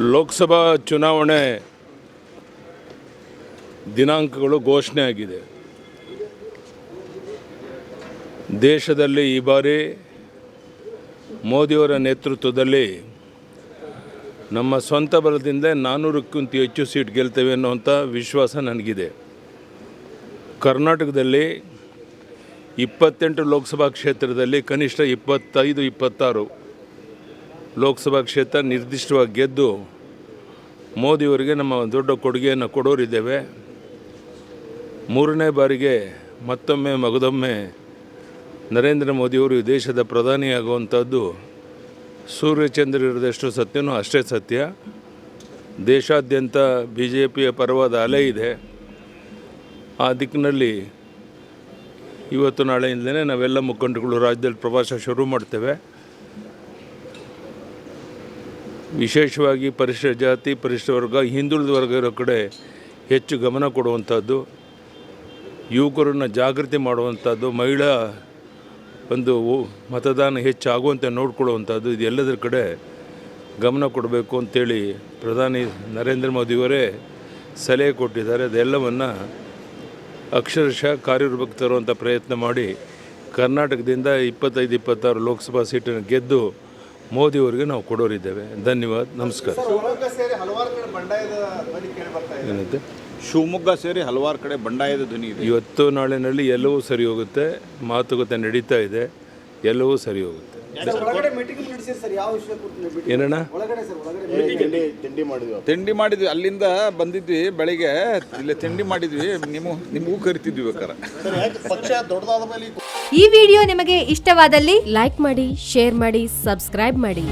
ಲೋಕಸಭಾ ಚುನಾವಣೆ ದಿನಾಂಕಗಳು ಘೋಷಣೆ ಆಗಿದೆ. ದೇಶದಲ್ಲಿ ಈ ಬಾರಿ ಮೋದಿಯವರ ನೇತೃತ್ವದಲ್ಲಿ ನಮ್ಮ ಸ್ವಂತ ಬಲದಿಂದ ನಾನ್ನೂರಕ್ಕಿಂತ ಹೆಚ್ಚು ಸೀಟ್ ಗೆಲ್ತೇವೆ ಅನ್ನುವಂಥ ವಿಶ್ವಾಸ ನನಗಿದೆ. ಕರ್ನಾಟಕದಲ್ಲಿ ಇಪ್ಪತ್ತೆಂಟು ಲೋಕಸಭಾ ಕ್ಷೇತ್ರದಲ್ಲಿ ಕನಿಷ್ಠ ಇಪ್ಪತ್ತೈದು, ಇಪ್ಪತ್ತಾರು ಲೋಕಸಭಾ ಕ್ಷೇತ್ರ ನಿರ್ದಿಷ್ಟವಾಗಿ ಗೆದ್ದು ಮೋದಿಯವರಿಗೆ ನಮ್ಮ ದೊಡ್ಡ ಕೊಡುಗೆಯನ್ನು ಕೊಡೋರಿದ್ದೇವೆ. ಮೂರನೇ ಬಾರಿಗೆ ಮತ್ತೊಮ್ಮೆ ಮಗದೊಮ್ಮೆ ನರೇಂದ್ರ ಮೋದಿಯವರು ದೇಶದ ಪ್ರಧಾನಿಯಾಗುವಂಥದ್ದು ಸೂರ್ಯಚಂದ್ರ ಇರೋದಷ್ಟು ಸತ್ಯನೂ ಅಷ್ಟೇ ಸತ್ಯ. ದೇಶಾದ್ಯಂತ ಬಿ ಜೆ ಪಿಯ ಪರವಾದ ಅಲೆ ಇದೆ. ಆ ದಿಕ್ಕಿನಲ್ಲಿ ಇವತ್ತು ನಾಳೆಯಿಂದಲೇ ನಾವೆಲ್ಲ ಮುಖಂಡಗಳು ರಾಜ್ಯದಲ್ಲಿ ಪ್ರವಾಸ ಶುರು ಮಾಡ್ತೇವೆ. ವಿಶೇಷವಾಗಿ ಪರಿಶಿಷ್ಟ ಜಾತಿ ಪರಿಶಿಷ್ಟ ವರ್ಗ, ಹಿಂದುಳಿದ ವರ್ಗ ಇರೋ ಕಡೆ ಹೆಚ್ಚು ಗಮನ ಕೊಡುವಂಥದ್ದು. ಯುವಕರನ್ನು ಜಾಗೃತಿ ಮಾಡುವಂಥದ್ದು, ಮಹಿಳಾ ಒಂದು ಮತದಾನ ಹೆಚ್ಚಾಗುವಂತೆ ನೋಡಿಕೊಳ್ಳುವಂಥದ್ದು, ಇದೆಲ್ಲದರ ಕಡೆ ಗಮನ ಕೊಡಬೇಕು ಅಂತೇಳಿ ಪ್ರಧಾನಿ ನರೇಂದ್ರ ಮೋದಿಯವರೇ ಸಲಹೆ ಕೊಟ್ಟಿದ್ದಾರೆ. ಅದೆಲ್ಲವನ್ನು ಅಕ್ಷರಶಃ ಕಾರ್ಯರೂಪಕ್ಕೆ ತರುವಂಥ ಪ್ರಯತ್ನ ಮಾಡಿ ಕರ್ನಾಟಕದಿಂದ ಇಪ್ಪತ್ತೈದು, ಇಪ್ಪತ್ತಾರು ಲೋಕಸಭಾ ಸೀಟನ್ನು ಗೆದ್ದು ಮೋದಿಯವರಿಗೆ ನಾವು ಕೊಡೋರಿದ್ದೇವೆ. ಧನ್ಯವಾದ. ನಮಸ್ಕಾರ. ಶಿವಮೊಗ್ಗ ಸೇರಿ ಹಲವಾರು ಕಡೆ ಬಂಡಾಯದ ಧ್ವನಿ ಕೇಳಿ ಬರ್ತಾ ಇದೆ. ಏನಂತೆ? ಶಿವಮೊಗ್ಗ ಸೇರಿ ಹಲವಾರು ಕಡೆ ಬಂಡಾಯದ ಧ್ವನಿ ಇದೆ. ಇವತ್ತು ನಾಳಿನಲ್ಲಿ ಎಲ್ಲವೂ ಸರಿ ಹೋಗುತ್ತೆ. ಮಾತುಕತೆ ನಡೀತಾ ಇದೆ. ಎಲ್ಲವೂ ಸರಿ ಹೋಗುತ್ತೆ. ಒಳಗಡೆ ಮೀಟಿಂಗ್ ನಡೆಸಿರಿ ಸರ್ ಯಾವ ವಿಷಯ ಕುರಿತು ಏನಣ್ಣ? ಒಳಗಡೆ ಸರ್ ಒಳಗಡೆ ತಿಂಡಿ ಮಾಡಿದ್ವಿ. ಅಲ್ಲಿಂದ ಬಂದಿದ್ವಿ ಬೆಳಿಗ್ಗೆ ಇಲ್ಲಿ ತಿಂಡಿ ಮಾಡಿದ್ವಿ ನಿಮ್ಮ ನಿಮಗೂ ಕರಿತಿದ್ವಿ ಬೇಕಾರೆ. ಪಕ್ಷ ದೊಡ್ಡದಾದ ಮೇಲೆ ಈ ವಿಡಿಯೋ ನಿಮಗೆ ಇಷ್ಟವಾದಲ್ಲಿ ಲೈಕ್ ಮಾಡಿ ಶೇರ್ ಮಾಡಿ ಸಬ್ಸ್ಕ್ರೈಬ್ ಮಾಡಿ.